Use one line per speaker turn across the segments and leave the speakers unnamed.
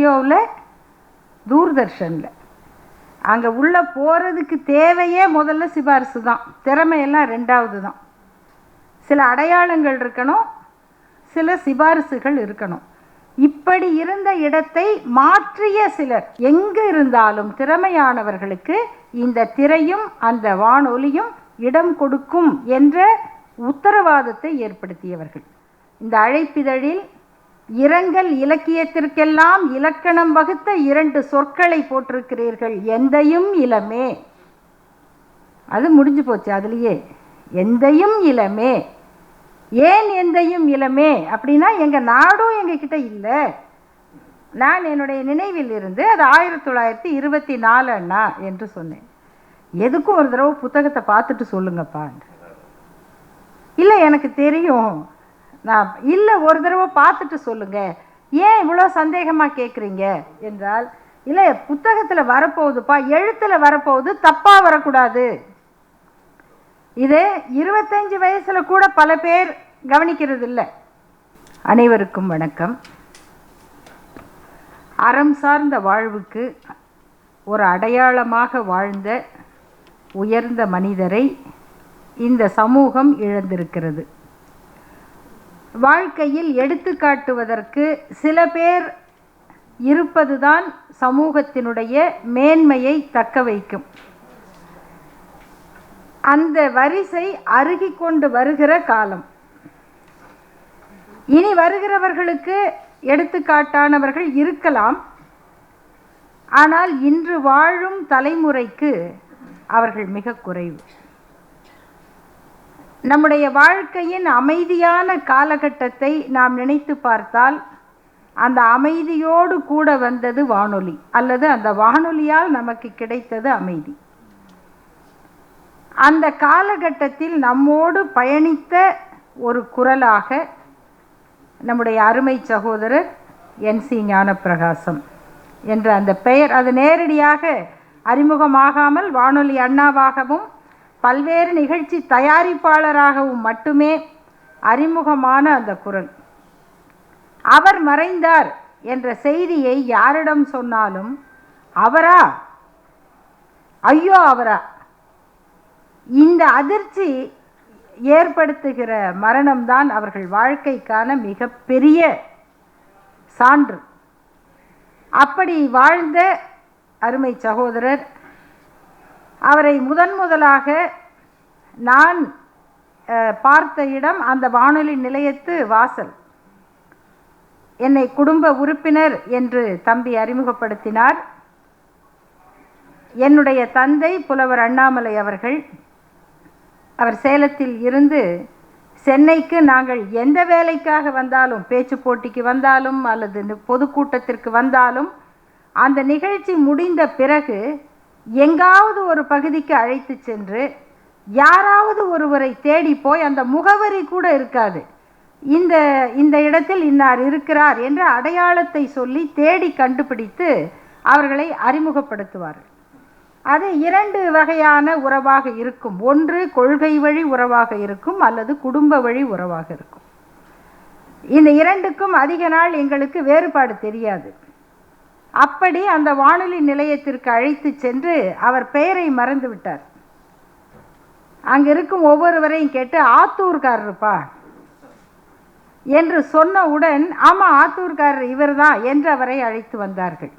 ரேடியோவில் தூர்தர்ஷனில். அங்கே உள்ளே போகிறதுக்கு தேவையே முதல்ல சிபாரிசு தான். திறமையெல்லாம் ரெண்டாவது தான். சில அடையாளங்கள் இருக்கணும் சில சிபாரிசுகள் இருக்கணும். இப்படி இருந்த இடத்தை மாற்றிய சிலர் எங்கு இருந்தாலும் திறமையானவர்களுக்கு இந்த திரையும் அந்த வானொலியும் இடம் கொடுக்கும் என்ற உத்தரவாதத்தை ஏற்படுத்தியவர்கள். இந்த அழைப்பிதழில் இரங்கல் இலக்கியத்திற்கெல்லாம் இலக்கணம் வகுத்த இரண்டு சொற்களை போட்டிருக்கிறீர்கள். எந்தையும் இளமே. அது முடிஞ்சு போச்சு அதுலேயே. எந்தையும் இளமே. ஏன் எந்தையும் இளமே? அப்படின்னா எங்கள் நாடும் எங்ககிட்ட இல்லை. நான் என்னுடைய நினைவில் இருந்து அது ஆயிரத்தி தொள்ளாயிரத்தி இருபத்தி நாலு அண்ணா என்று சொன்னேன். எதுக்கும் ஒரு தடவை புத்தகத்தை பார்த்துட்டு சொல்லுங்கப்பா இல்லை எனக்கு தெரியும். நான் இல்லை ஒரு தடவை பார்த்துட்டு சொல்லுங்கள் ஏன் இவ்வளோ சந்தேகமாக கேட்குறீங்க என்றால் இல்லை புத்தகத்தில் வரப்போகுதுப்பா எழுத்தில் வரப்போகுது தப்பாக வரக்கூடாது. இது இருபத்தஞ்சு வயசில் கூட பல பேர் கவனிக்கிறது இல்லை. அனைவருக்கும் வணக்கம். அறம் சார்ந்த வாழ்வுக்கு ஒரு அடையாளமாக வாழ்ந்த உயர்ந்த மனிதரை இந்த சமூகம் இழந்திருக்கிறது. வாழ்க்கையில் எடுத்துக்காட்டுவதற்கு சில பேர் இருப்பதுதான் சமூகத்தினுடைய மேன்மையை தக்க வைக்கும். அந்த வரிசை அருகி கொண்டு வருகிற காலம். இனி வருகிறவர்களுக்கு எடுத்துக்காட்டானவர்கள் இருக்கலாம். ஆனால் இன்று வாழும் தலைமுறைக்கு அவர்கள் மிக குறைவு. நம்முடைய வாழ்க்கையின் அமைதியான காலகட்டத்தை நாம் நினைத்து பார்த்தால் அந்த அமைதியோடு கூட வந்தது வானொலி அல்லது அந்த வானொலியால் நமக்கு கிடைத்தது அமைதி. அந்த காலகட்டத்தில் நம்மோடு பயணித்த ஒரு குரலாக நம்முடைய அருமை சகோதரர் என் சி ஞானப்பிரகாசம் என்ற அந்த பெயர் அது நேரடியாக அறிமுகமாகாமல் வானொலி அண்ணாவாகவும் பல்வேறு நிகழ்ச்சி தயாரிப்பாளராகவும் மட்டுமே அறிமுகமான அந்த குரல். அவர் மறைந்தார் என்ற செய்தியை யாரிடம் சொன்னாலும் அவரா? ஐயோ அவரா? இந்த அதிர்ச்சி ஏற்படுத்துகிற மரணம்தான் அவர்கள் வாழ்க்கைக்கான மிகப்பெரிய சான்று. அப்படி வாழ்ந்த அருமை சகோதரர் அவரை முதன் முதலாக நான் பார்த்த இடம் அந்த வானொலி நிலையத்து வாசல். என்னை குடும்ப உறுப்பினர் என்று தம்பி அறிமுகப்படுத்தினார். என்னுடைய தந்தை புலவர் அண்ணாமலை அவர்கள். அவர் சேலத்தில் இருந்து சென்னைக்கு நாங்கள் எந்த வேலைக்காக வந்தாலும் பேச்சு போட்டிக்கு வந்தாலும் அல்லது பொதுக்கூட்டத்திற்கு வந்தாலும் அந்த நிகழ்ச்சி முடிந்த பிறகு எங்காவது ஒரு பகுதிக்கு அழைத்து சென்று யாராவது ஒருவரை தேடி போய் அந்த முகவரி கூட இருக்காது. இந்த இந்த இடத்தில் இன்னார் இருக்கிறார் என்ற அடையாளத்தை சொல்லி தேடி கண்டுபிடித்து அவர்களை அறிமுகப்படுத்துவார்கள். அது இரண்டு வகையான உறவாக இருக்கும். ஒன்று கொள்கை வழி உறவாக இருக்கும் அல்லது குடும்ப வழி உறவாக இருக்கும். இந்த இரண்டுக்கும் அதிக நாள் எங்களுக்கு வேறுபாடு தெரியாது. அப்படி அந்த வானொலி நிலையத்திற்கு அழைத்து சென்று அவர் பெயரை மறந்து விட்டார். அங்கே இருக்கும் ஒவ்வொருவரையும் கேட்டு ஆத்தூர்காரருப்பா? என்று சொன்னவுடன் ஆமாம் ஆத்தூர்காரர் இவர்தான் என்று அவரை அழைத்து வந்தார்கள்.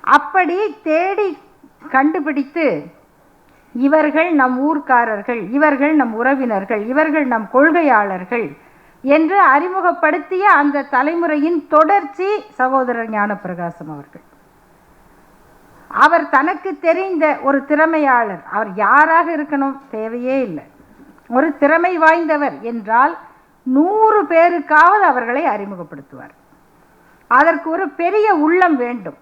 அப்படி தேடி கண்டுபிடித்து இவர்கள் நம் ஊர்க்காரர்கள் இவர்கள் நம் உறவினர்கள் இவர்கள் நம் கொள்கையாளர்கள் என்று அறிமுகப்படுத்திய அந்த தலைமுறையின் தொடர்ச்சி சகோதரர் ஞானப்பிரகாசம் அவர்கள். அவர் தனக்கு தெரிந்த ஒரு திறமையாளர். அவர் யாராக இருக்கணும்? தேவையே இல்லை. ஒரு திறமை வாய்ந்தவர் என்றால் நூறு பேருக்காவது அவர்களை அறிமுகப்படுத்துவார். அதற்கு ஒரு பெரிய உள்ளம் வேண்டும்.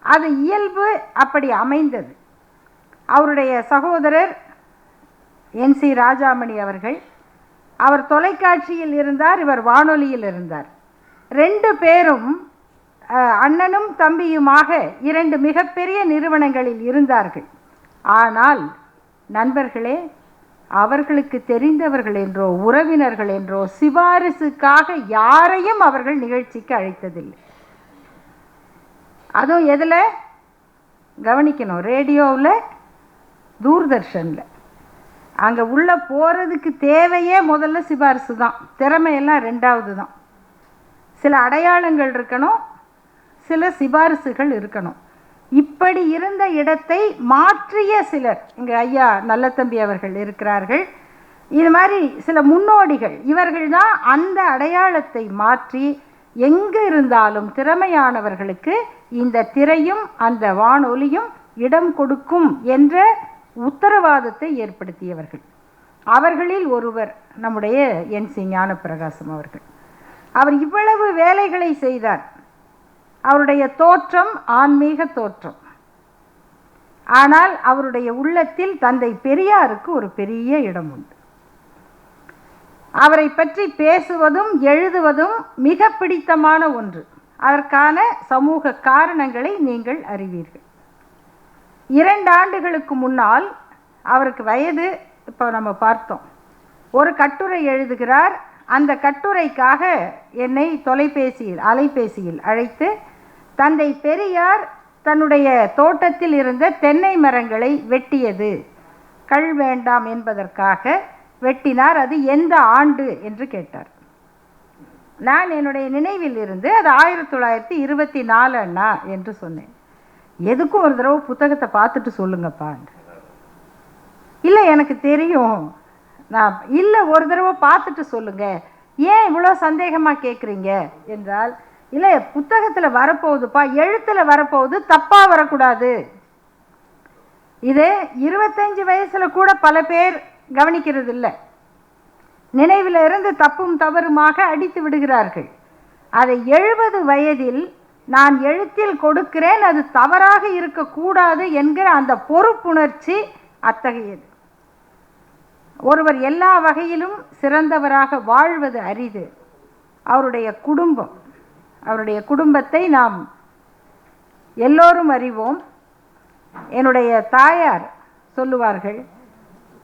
அது இயல்பு அப்படி அமைந்தது. அவருடைய சகோதரர் என் சி ராஜாமணி அவர்கள் அவர் தொலைக்காட்சியில் இருந்தார் இவர் வானொலியில் இருந்தார். ரெண்டு பேரும் அண்ணனும் தம்பியுமாக இரண்டு மிகப்பெரிய நிறுவனங்களில் இருந்தார்கள். ஆனால் நண்பர்களே அவர்களுக்கு தெரிந்தவர்கள் என்றோ உறவினர்கள் என்றோ சிபாரிசுக்காக யாரையும் அவர்கள் நிகழ்ச்சிக்கு அழைத்ததில்லை. அதுவும் எதில்? கவனிக்கணும் ரேடியோவில் தூர்தர்ஷனில். அங்கே உள்ளே போகிறதுக்கு தேவையே முதல்ல சிபாரிசு தான். திறமையெல்லாம் ரெண்டாவது தான். சில அடையாளங்கள் இருக்கணும் சில சிபாரிசுகள் இருக்கணும். இப்படி இருந்த இடத்தை மாற்றிய சிலர் இங்கே ஐயா நல்லத்தம்பி அவர்கள் இருக்கிறார்கள். இது மாதிரி சில முன்னோடிகள் இவர்கள் தான் அந்த அடையாளத்தை மாற்றி எங்கு இருந்தாலும் திறமையானவர்களுக்கு இந்த திரையும் அந்த வானொலியும் இடம் கொடுக்கும் என்ற உத்தரவாதத்தை ஏற்படுத்தியவர்கள். அவர்களில் ஒருவர் நம்முடைய என் சி ஞானப்பிரகாசம் அவர்கள். அவர் இவ்வளவு வேலைகளை செய்தார். அவருடைய தோற்றம் ஆன்மீக தோற்றம். ஆனால் அவருடைய உள்ளத்தில் தந்தை பெரியாருக்கு ஒரு பெரிய இடம் உண்டு. அவரை பற்றி பேசுவதும் எழுதுவதும் மிக பிடித்தமான ஒன்று. அதற்கான சமூக காரணங்களை நீங்கள் அறிவீர்கள். இரண்டு ஆண்டுகளுக்கு முன்னால் அவருக்கு வயது இப்போ நம்ம பார்த்தோம். ஒரு கட்டுரை எழுதுகிறார். அந்த கட்டுரைக்காக என்னை தொலைபேசியில் அலைபேசியில் அழைத்து தந்தை பெரியார் தன்னுடைய தோட்டத்தில் இருந்த தென்னை மரங்களை வெட்டியது. கள் வேண்டாம் என்பதற்காக வெட்டினார். அது எந்த ஆண்டு? என்று கேட்டார். நான் என்னுடைய நினைவில் இருந்து அது ஆயிரத்தி தொள்ளாயிரத்தி இருபத்தி நாலு அண்ணா என்று சொன்னேன். எதுக்கும் ஒரு தடவை புத்தகத்தை பார்த்துட்டு சொல்லுங்கப்பா. இல்லை எனக்கு தெரியும். நான் இல்லை ஒரு தடவை பார்த்துட்டு சொல்லுங்க. ஏன் இவ்வளோ சந்தேகமாக கேட்குறீங்க என்றால் இல்லை புத்தகத்தில் வரப்போகுதுப்பா. எழுத்தில் வரப்போகுது தப்பாக வரக்கூடாது. இது இருபத்தஞ்சு வயசில் கூட பல பேர் கவனிக்கிறது இல்லை. நினைவில் இருந்து தப்பும் தவறுமாக அடித்து விடுகிறார்கள். அதை எழுபது வயதில் நான் எழுத்தில் கொடுக்கிறேன் அது தவறாக இருக்கக்கூடாது என்கிற அந்த பொறுப்புணர்ச்சி அத்தகையது. ஒருவர் எல்லா வகையிலும் சிறந்தவராக வாழ்வது அரிது. அவருடைய குடும்பம் அவருடைய குடும்பத்தை நாம் எல்லோரும் அறிவோம். என்னுடைய தாயார் சொல்லுவார்கள்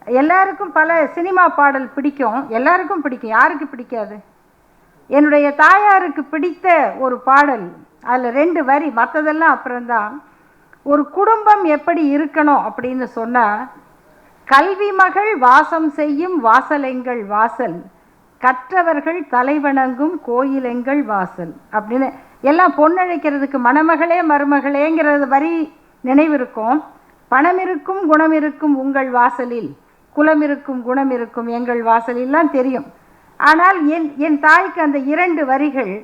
எல்லாருக்கும் பல சினிமா பாடல் பிடிக்கும். எல்லாருக்கும் பிடிக்கும். யாருக்கு பிடிக்காது? என்னுடைய தாயாருக்கு பிடித்த ஒரு பாடல் அதில் ரெண்டு வரி மற்றதெல்லாம் அப்புறம்தான். ஒரு குடும்பம் எப்படி இருக்கணும் அப்படின்னு சொன்னால் கல்வி மகள் வாசம் செய்யும் வாசலெங்கள் வாசல் கற்றவர்கள் தலைவணங்கும் கோயிலெங்கள் வாசல் அப்படின்னு எல்லாம் பொண்ணழைக்கிறதுக்கு மணமகளே மருமகளேங்கிறது வரி நினைவிருக்கும் பணம் இருக்கும் குணம் இருக்கும் உங்கள் வாசலில் குலம் இருக்கும் குணம் இருக்கும் எங்கள் வாசலில்லாம் தெரியும். ஆனால் என் என் தாய்க்கு அந்த இரண்டு வரிகள்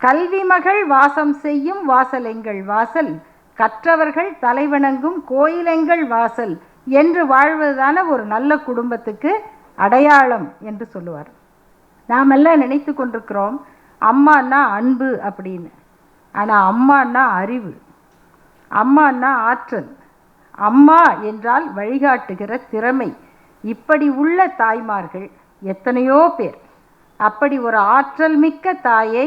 கல்வி மகள் வாசம் செய்யும் வாசல் எங்கள் வாசல். கற்றவர்கள் தலைவணங்கும் கோயிலெங்கள் வாசல் என்று வாழ்வதுதான ஒரு நல்ல குடும்பத்துக்கு அடையாளம் என்று சொல்லுவார். நாமெல்லாம் நினைத்து கொண்டிருக்கிறோம் அம்மான்னா அன்பு அப்படின்னு. ஆனால் அம்மான்னா அறிவு. அம்மான்னா ஆற்றல். அம்மா என்றால் வழிகாட்டுகிற திறமை. இப்படி உள்ள தாய்மார்கள் எத்தனையோ பேர். அப்படி ஒரு ஆற்றல் மிக்க தாயை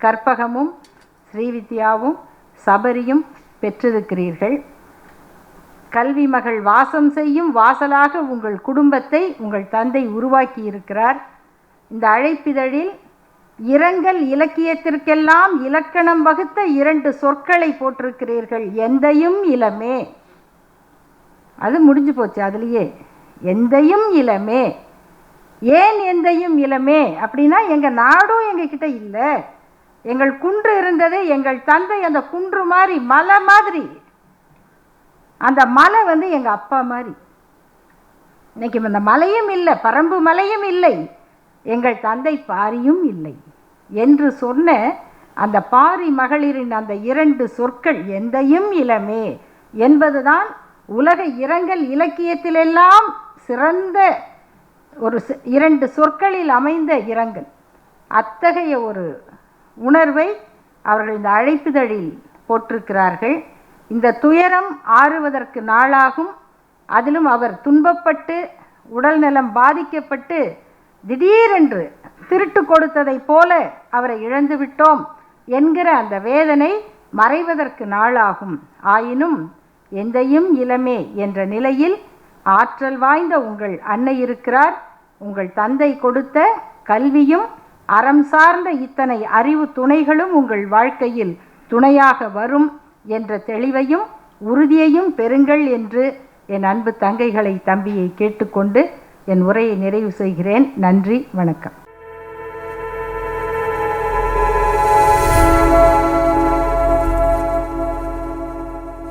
கற்பகமும் ஸ்ரீவித்யாவும் சபரியும் பெற்றிருக்கிறீர்கள். கல்வி மகள் வாசம் செய்யும் வாசலாக உங்கள் குடும்பத்தை உங்கள் தந்தை உருவாக்கி இருக்கிறார் இந்த அழைப்பிதழில் இரங்கல் இலக்கியத்திற்கெல்லாம் இலக்கணம் வகுத்த இரண்டு சொற்களை போட்டிருக்கிறீர்கள். எந்தையும் இளமே. அது முடிஞ்சு போச்சு அதுலேயே. எந்தையும் இளமே. ஏன் எந்தையும் இளமே? அப்படின்னா எங்கள் நாடும் எங்ககிட்ட இல்லை. எங்கள் குன்று இருந்தது எங்கள் தந்தை அந்த குன்று மாதிரி மலை மாதிரி. அந்த மலை வந்து எங்கள் அப்பா மாதிரி. இன்னைக்கு அந்த மலையும் இல்லை பரம்பு மலையும் இல்லை. எங்கள் தந்தை பாரியும் இல்லை. என்று சொன்ன அந்த பாரி மகளிரின் அந்த இரண்டு சொற்கள் எந்தையும் இளமே என்பதுதான் உலக இரங்கல் இலக்கியத்திலெல்லாம் சிறந்த ஒரு இரண்டு சொற்களில் அமைந்த இரங்கல். அத்தகைய ஒரு உணர்வை அவர்கள் இந்த அழைப்புதழில் போட்டிருக்கிறார்கள் இந்த துயரம் ஆறுவதற்கு நாளாகும். அதிலும் அவர் துன்பப்பட்டு உடல்நலம் பாதிக்கப்பட்டு திடீரென்று திருட்டு கொடுத்ததைப் போல அவரை இழந்து விட்டோம் என்கிற அந்த வேதனை மறைவதற்கு நாளாகும். ஆயினும் எந்தையும் இளமே என்ற நிலையில் ஆற்றல் வாய்ந்த உங்கள் அன்னை இருக்கிறார். உங்கள் தந்தை கொடுத்த கல்வியும் அறம் சார்ந்த இத்தனை அறிவு துணைகளும் உங்கள் வாழ்க்கையில் துணையாக வரும் என்ற தெளிவையும் உறுதியையும் பெறுங்கள் என்று என் அன்பு தங்கைகளை தம்பியை கேட்டுக்கொண்டு என் உரையை நிறைவு செய்கிறேன். நன்றி வணக்கம்.